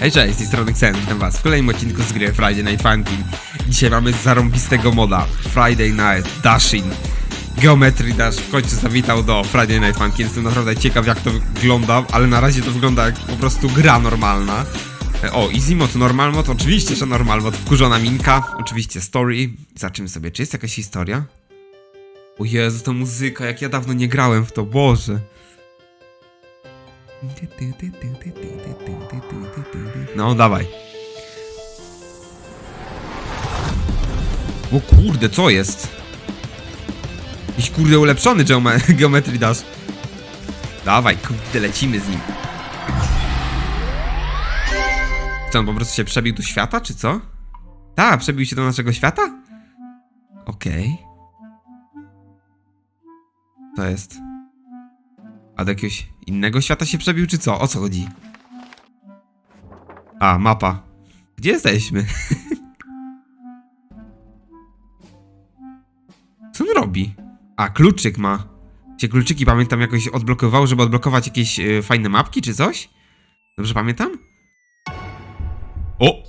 Hej, cześć, z tej strony Xen, witam was w kolejnym odcinku z gry Friday Night Funkin'. Dzisiaj mamy zarąbistego moda, Friday Night Dashing. Geometry Dash w końcu zawitał do Friday Night Funkin'. Jestem naprawdę ciekaw jak to wygląda, ale na razie to wygląda jak po prostu gra normalna. O, easy mod, normal mod, oczywiście, że normal mod, wkurzona minka, oczywiście story. Zobaczymy sobie, czy jest jakaś historia? O Jezu, ta muzyka, jak ja dawno nie grałem w to, Boże. No, dawaj. O kurde, co jest? Jakiś kurde ulepszony geome- Geometry Dash. Dawaj, kurde, lecimy z nim. Co, on po prostu się przebił do świata, czy co? Tak, przebił się do naszego świata? Okej. To jest... A do jakiegoś innego świata się przebił, czy co? O co chodzi? A, mapa. Gdzie jesteśmy? Co on robi? A, kluczyk ma. Się kluczyki pamiętam jakoś odblokował, żeby odblokować jakieś y, fajne mapki czy coś? Dobrze pamiętam? O!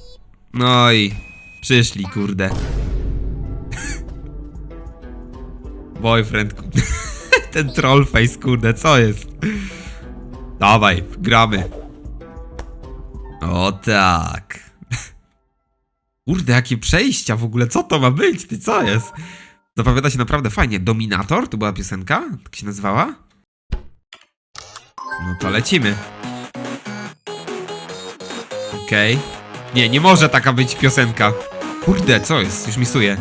No i przyszli, kurde. Boyfriend. Ten trollface, kurde, co jest? Dawaj, gramy. O tak. Kurde, jakie przejścia w ogóle, co to ma być? Ty co jest? Zapowiada się naprawdę fajnie. Dominator, to była piosenka? Tak się nazywała? No to lecimy. Okej. Nie, nie może taka być piosenka. Kurde, co jest? Już misuję.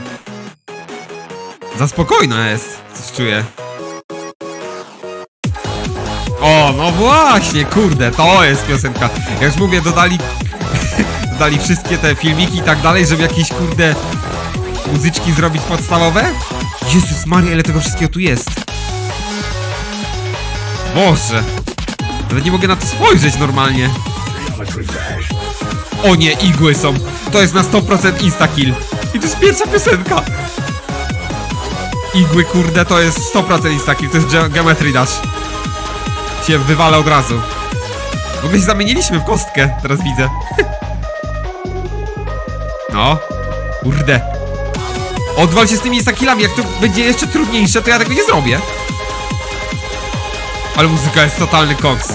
Za spokojno jest. Coś czuję. O, no właśnie, kurde, to jest piosenka. Jak już mówię, dodali... dodali wszystkie te filmiki i tak dalej, żeby jakieś, kurde... Muzyczki zrobić podstawowe? Jezus Maria, ile tego wszystkiego tu jest. Boże. Nawet nie mogę na to spojrzeć normalnie. O nie, igły są. To jest na 100% instakill. I to jest pierwsza piosenka. Igły, kurde, to jest 100% instakill. To jest ge Geometry Dash. Się wywala od razu. W ogóle się zamieniliśmy w kostkę, teraz widzę. No. Kurde. Odwal się z tymi instakillami, jak to będzie jeszcze trudniejsze, to ja tego nie zrobię. Ale muzyka jest totalny koks.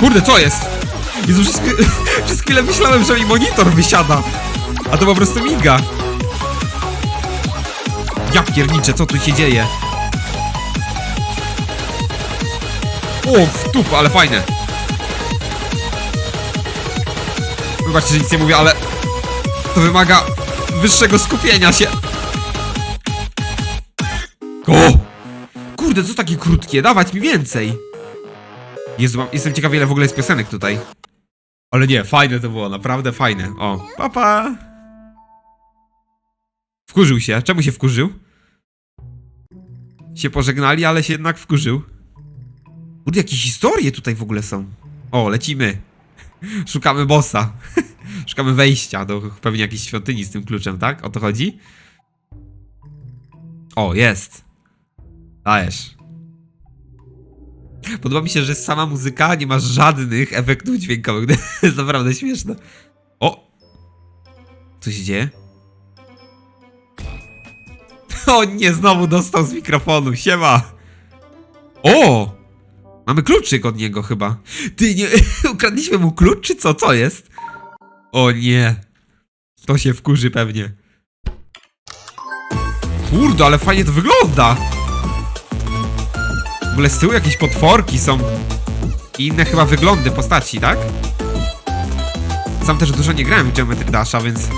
Kurde, co jest? Jezu, przez, przez chwilę myślałem, że mi monitor wysiada. A to po prostu miga. Ja pierniczę, co tu się dzieje? O, w tup, ale fajne. Wybaczcie, że nic nie mówię, ale to wymaga wyższego skupienia się. O! Kurde, co takie krótkie? Dawać mi więcej. Jezu, mam, jestem ciekawy, ile w ogóle jest piosenek tutaj. Ale nie, fajne to było, naprawdę fajne. O, papa. Wkurzył się. Czemu się wkurzył? Się pożegnali, ale się jednak wkurzył. Kurde, jakie historie tutaj w ogóle są. O, lecimy. Szukamy bossa. Szukamy wejścia do pewnie jakiejś świątyni z tym kluczem, tak? O to chodzi? O, jest. Dajesz. Podoba mi się, że sama muzyka nie ma żadnych efektów dźwiękowych. To jest naprawdę śmieszne. O! Co się dzieje? O nie, znowu dostał z mikrofonu. Siema! O! Mamy kluczyk od niego chyba. Ty, nie... Ukradliśmy mu klucz, czy co? Co jest? O nie. To się wkurzy pewnie. Kurde, ale fajnie to wygląda. W ogóle z tyłu jakieś potworki są. I inne chyba wyglądy postaci, tak? Sam też dużo nie grałem w Geometry Dasha, więc...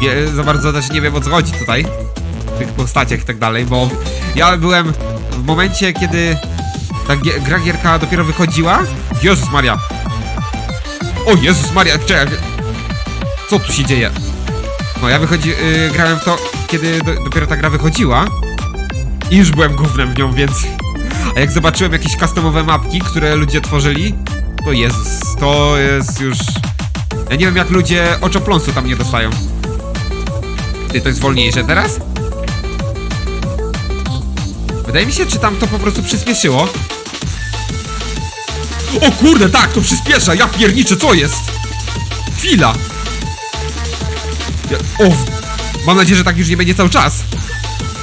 Nie, za bardzo też nie wiem o co chodzi tutaj. W tych postaciach i tak dalej, bo... Ja byłem w momencie, kiedy... Ta gie- gra gierka dopiero wychodziła. Jezus Maria! O Jezus Maria, czekaj. Co tu się dzieje? No ja wychodzi, yy, grałem w to, kiedy do, dopiero ta gra wychodziła. I już byłem gównem w nią, więc... A jak zobaczyłem jakieś customowe mapki, które ludzie tworzyli, to Jezus, to jest już... Ja nie wiem jak ludzie oczopląsu tam nie dostają. Ty, to jest wolniejsze teraz? Wydaje mi się, czy tam to po prostu przyspieszyło. O kurde, tak, to przyspiesza, ja pierniczę, co jest? Chwila. Ja, o, mam nadzieję, że tak już nie będzie cały czas.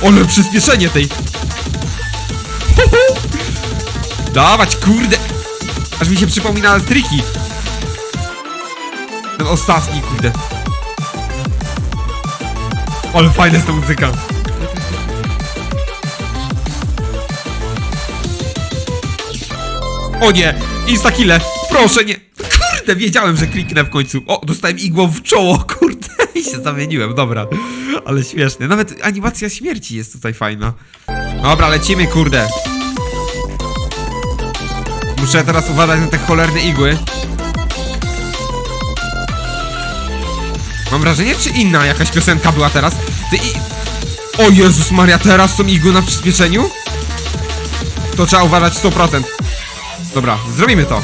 Ale przyspieszenie tej. Dawać, kurde. Aż mi się przypomina triki. Ten ostatni, kurde. Ale fajna jest ta muzyka. O nie! Instakile! Proszę nie! Kurde, wiedziałem, że kliknę w końcu. O, dostałem igłą w czoło, kurde. I się zamieniłem, dobra. Ale śmiesznie. Nawet animacja śmierci jest tutaj fajna. Dobra, lecimy, kurde. Muszę teraz uważać na te cholerne igły. Mam wrażenie, czy inna jakaś piosenka była teraz? Ty i... O Jezus Maria, teraz są igły na przyspieszeniu? To trzeba uważać 100%. Dobra, zrobimy to.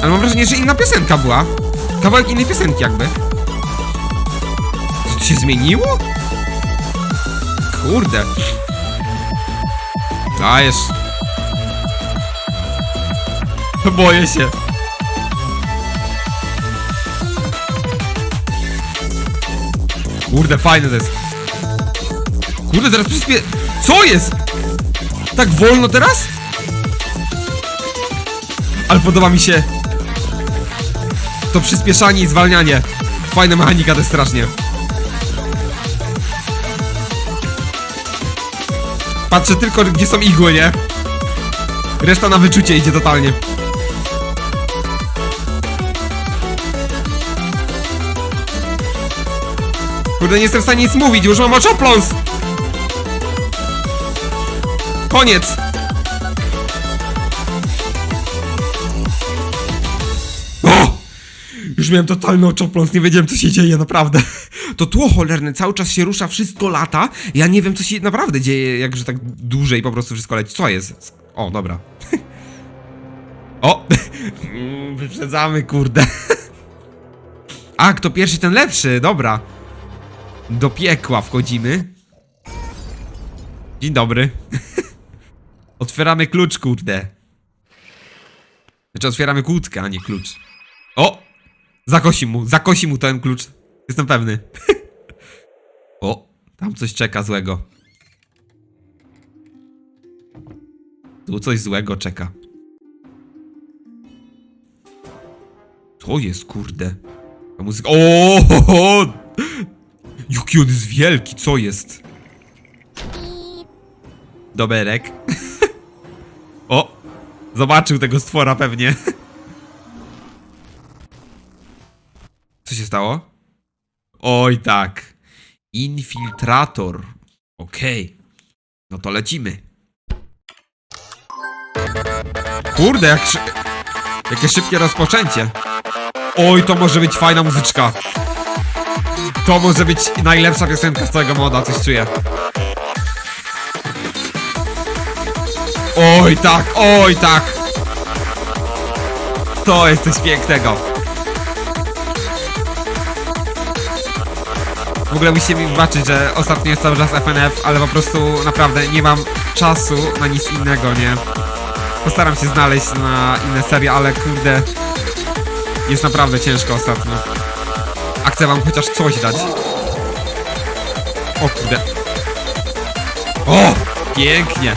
Ale mam wrażenie, że inna piosenka była. Kawałek innej piosenki jakby. Co to się zmieniło? Kurde. Dajesz. Boję się. Kurde, fajne to jest. Kurde, teraz przyspie... Co jest? Tak wolno teraz? Ale podoba mi się to przyspieszanie i zwalnianie. Fajna mechanika to jest strasznie. Patrzę tylko, gdzie są igły, nie? Reszta na wyczucie idzie totalnie. Kurde, nie jestem w stanie nic mówić, już mam oczopląs! Koniec! Już miałem totalny oczopląs, nie wiedziałem co się dzieje, naprawdę. To tło cholerne cały czas się rusza, wszystko lata. Ja nie wiem co się naprawdę dzieje, jakże tak dłużej po prostu wszystko leci. Co jest? O, dobra. O! Wyprzedzamy, kurde. A, kto pierwszy, ten lepszy, dobra. Do piekła wchodzimy. Dzień dobry. Otwieramy klucz, kurde. Znaczy otwieramy kłódkę, a nie klucz. O! Zakosi mu, zakosi mu ten klucz. Jestem pewny. o, tam coś czeka złego. Tu coś złego czeka. To jest, kurde. Ta muzyka... O! Jaki on jest wielki, co jest? Doberek. o! Zobaczył tego stwora pewnie. stało? Oj tak. Infiltrator. Okej. No to lecimy. Kurde, jak szy... Jakie szybkie rozpoczęcie. Oj, to może być fajna muzyczka. To może być najlepsza piosenka z całego moda, coś czuję. Oj tak, oj tak. To jest coś pięknego. W ogóle musicie mi wybaczyć, że ostatnio jest cały czas FNF, ale po prostu naprawdę nie mam czasu na nic innego, nie? Postaram się znaleźć na inne serie, ale kurde... Jest naprawdę ciężko ostatnio. A chcę wam chociaż coś dać. O kurde. O! Pięknie.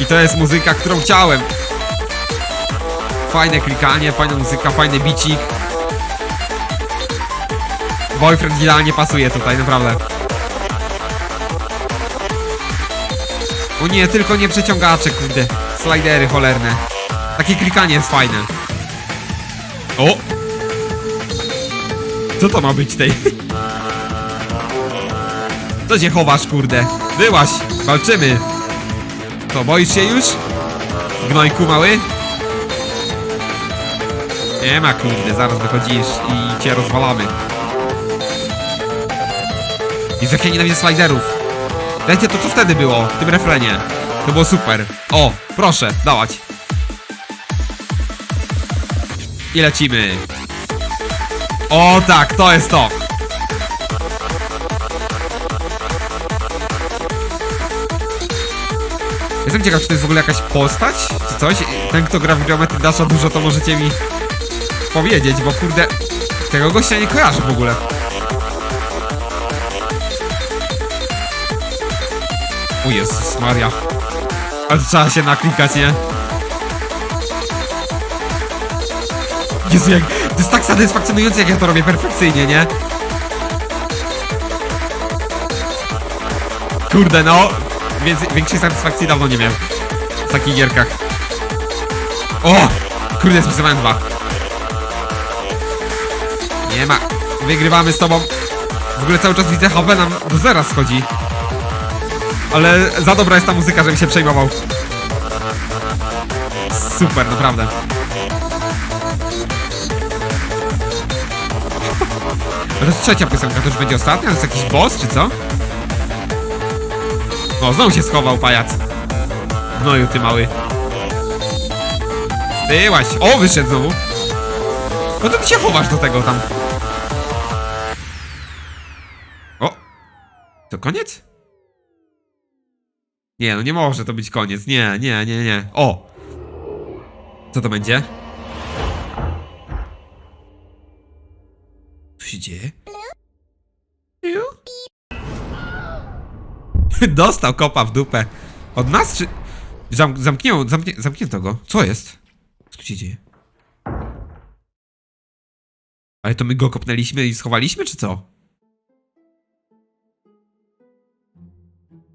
I to jest muzyka, którą chciałem. Fajne klikanie, fajna muzyka, fajny bicik. Boyfriend idealnie pasuje tutaj, naprawdę. O nie, tylko nie przeciągacze, kurde. Slidery cholerne. Takie klikanie jest fajne. O! Co to ma być tej? Co się chowasz, kurde? Byłaś! Walczymy! To boisz się już? Gnojku mały? Nie ma kurde, zaraz wychodzisz i cię rozwalamy. I jak ja nienawidzę sliderów. Dajcie to, co wtedy było, w tym refrenie. To było super. O, proszę, dawać. I lecimy. O tak, to jest to. Jestem ciekaw, czy to jest w ogóle jakaś postać, czy coś, ten kto gra w Geometry Dasha dużo, to możecie mi powiedzieć, bo kurde, tego gościa nie kojarzę w ogóle. O Jezus Maria. Ale trzeba się naklikać, nie? Jezu, jak... To jest tak satysfakcjonujące, jak ja to robię perfekcyjnie, nie? Kurde, no. Więcej, większej satysfakcji dawno nie miałem. W takich gierkach. O! Kurde, spisywałem dwa. Nie ma. Wygrywamy z tobą. W ogóle cały czas widzę HP nam do zera schodzi. Ale za dobra jest ta muzyka, żebym się przejmował. Super, naprawdę. Jest trzecia piosenka, to już będzie ostatnia? To jest jakiś boss, czy co? O, znowu się schował pajac. Gnoju, ty mały. Byłaś. O, wyszedł znowu. No to ty się chowasz do tego tam. O! To koniec? Nie, no nie może to być koniec. Nie, nie, nie, nie. O! Co to będzie? Co się dzieje? Dostał kopa w dupę. Od nas czy... Zam zamknięło, zamknięto go. Co jest? Co tu się dzieje? Ale to my go kopnęliśmy i schowaliśmy, czy co?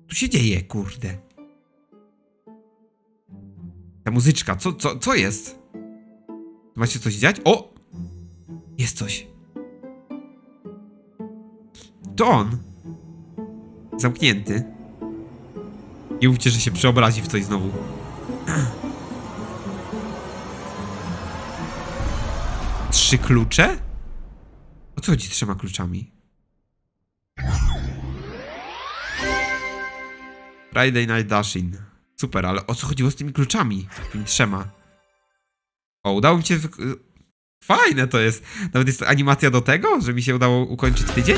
Tu się dzieje, kurde. Ta muzyczka, co, co, co jest? Ma się coś dziać? O! Jest coś. To on. Zamknięty. Nie mówcie, że się przeobrazi w coś znowu. Trzy klucze? O co chodzi z trzema kluczami? Friday Night Dashing. Super, ale o co chodziło z tymi kluczami? Tymi trzema. O, udało mi się... Fajne to jest. Nawet jest animacja do tego, że mi się udało ukończyć tydzień?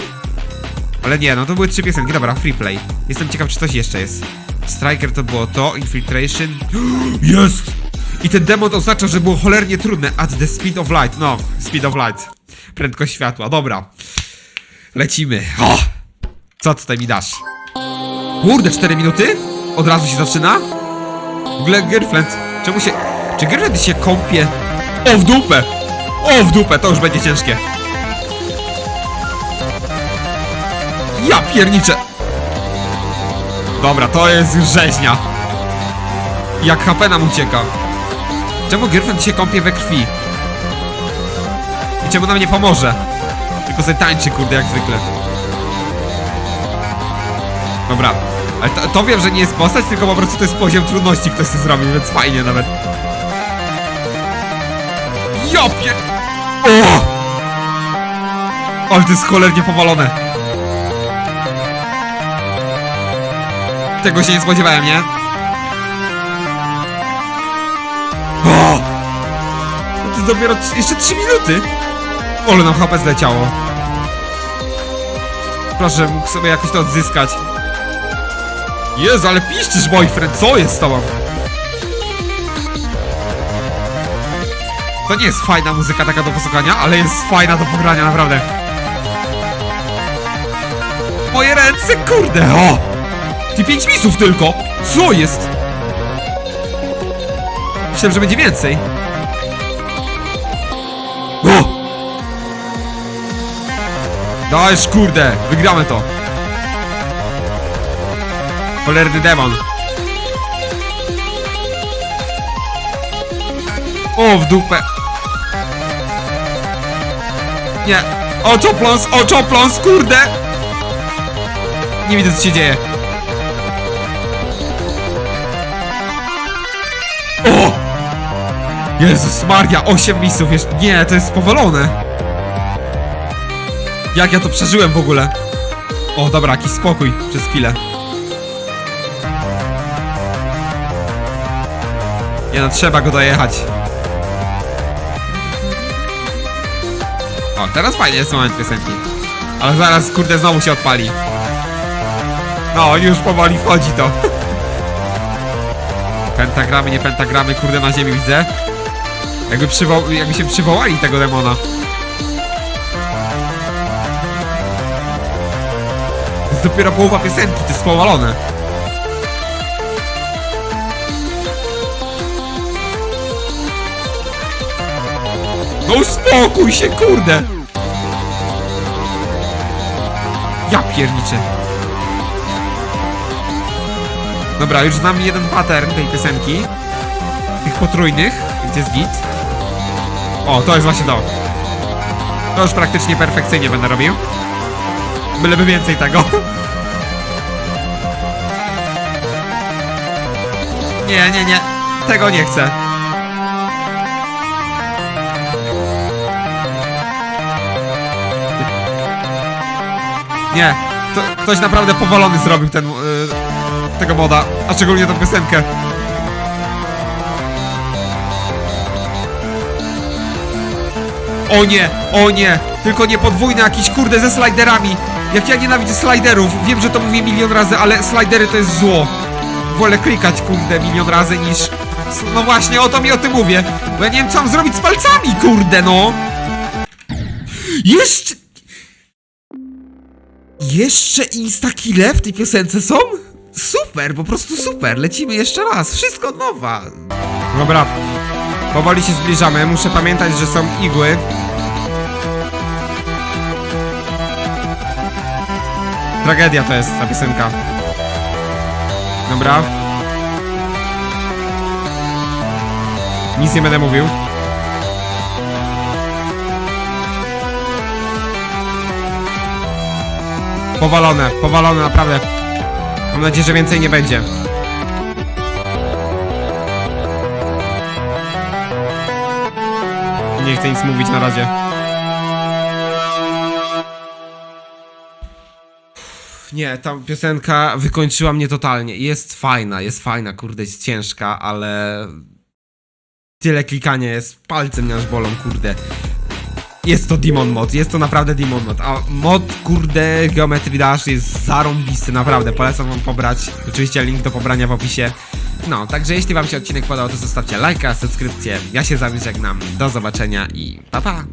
Ale nie, no to były trzy piosenki. Dobra, free play. Jestem ciekaw, czy coś jeszcze jest. Striker to było to, Infiltration. Jest! I ten demon oznacza, że było cholernie trudne. At the speed of light. No, speed of light. Prędkość światła, dobra. Lecimy. O! Co tutaj mi dasz? Kurde, 4 minuty? Od razu się zaczyna? W ogóle Girlfriend, czemu się... Czy Girlfriend się kąpie? O, w dupę! O, w dupę, to już będzie ciężkie. Ja pierniczę! Dobra, to jest rzeźnia. Jak HP nam ucieka. Czemu Girlfriend się kąpie we krwi? I czemu nam nie pomoże? Tylko sobie tańczy, kurde, jak zwykle. Dobra. Ale to, to wiem, że nie jest postać, tylko po prostu to jest poziom trudności, ktoś to zrobił, więc fajnie nawet. Ja pier... O! Ale to jest cholernie powalone. Tego się nie spodziewałem, nie? O! To jest dopiero jeszcze 3 minuty. Ole nam HP zleciało. Proszę, mógł sobie jakoś to odzyskać. Jezu, ale piszczysz, boyfriend, co jest z tobą? To nie jest fajna muzyka taka do posłuchania, ale jest fajna do pogrania, naprawdę. Moje ręce, kurde, o! Ty pięć misów tylko! Co jest? Myślałem, że będzie więcej. O! Dajesz, kurde, wygramy to. Cholerny demon. O, w dupę. Nie. Oczopląs, oczopląs, kurde! Nie widzę, co się dzieje. O! Jezus Maria, 8 misów jeszcze. Nie, to jest powolone. Jak ja to przeżyłem w ogóle? O, dobra, jakiś spokój przez chwilę. No, trzeba go dojechać. O, teraz fajnie jest moment piosenki. Ale zaraz, kurde, znowu się odpali. No, już powoli wchodzi to. Pentagramy, nie pentagramy, kurde na ziemi widzę. Jakby, przywo- jakby się przywołali tego demona. To jest dopiero połowa piosenki, to jest powalone. No uspokój się, kurde! Ja pierniczę. Dobra, już znam jeden pattern tej piosenki. Tych potrójnych, gdzie jest git. O, to jest właśnie to. To już praktycznie perfekcyjnie będę robił. Byleby więcej tego. Nie, nie, nie. Tego nie chcę. Nie. To, ktoś naprawdę powolony zrobił ten... Yy, tego moda. A szczególnie tą piosenkę. O nie, o nie, tylko nie podwójne jakieś kurde ze sliderami. Jak ja nienawidzę sliderów, wiem, że to mówię milion razy, ale slidery to jest zło. Wolę klikać kurde milion razy niż... No właśnie, o to mi o tym mówię. Bo ja nie wiem, co mam zrobić z palcami, kurde, no. Jeszcze... Jeszcze instakile w tej piosence są? Super, po prostu super. Lecimy jeszcze raz. Wszystko od nowa. Dobra. Powoli się zbliżamy. Muszę pamiętać, że są igły. Tragedia to jest ta piosenka. Dobra. Nic nie będę mówił. Powalone, powalone naprawdę. Mam nadzieję, że więcej nie będzie. Nie chcę nic mówić na razie. Nie, ta piosenka wykończyła mnie totalnie. Jest fajna, jest fajna, kurde, jest ciężka, ale... Tyle klikania jest, palce mnie aż bolą, kurde. Jest to Demon Mod, jest to naprawdę Demon Mod, a mod, kurde, Geometry Dash jest zarąbisty, naprawdę, polecam wam pobrać, oczywiście link do pobrania w opisie. No, także jeśli wam się odcinek podobał, to zostawcie lajka, subskrypcję, ja się z wami żegnam, do zobaczenia i pa pa!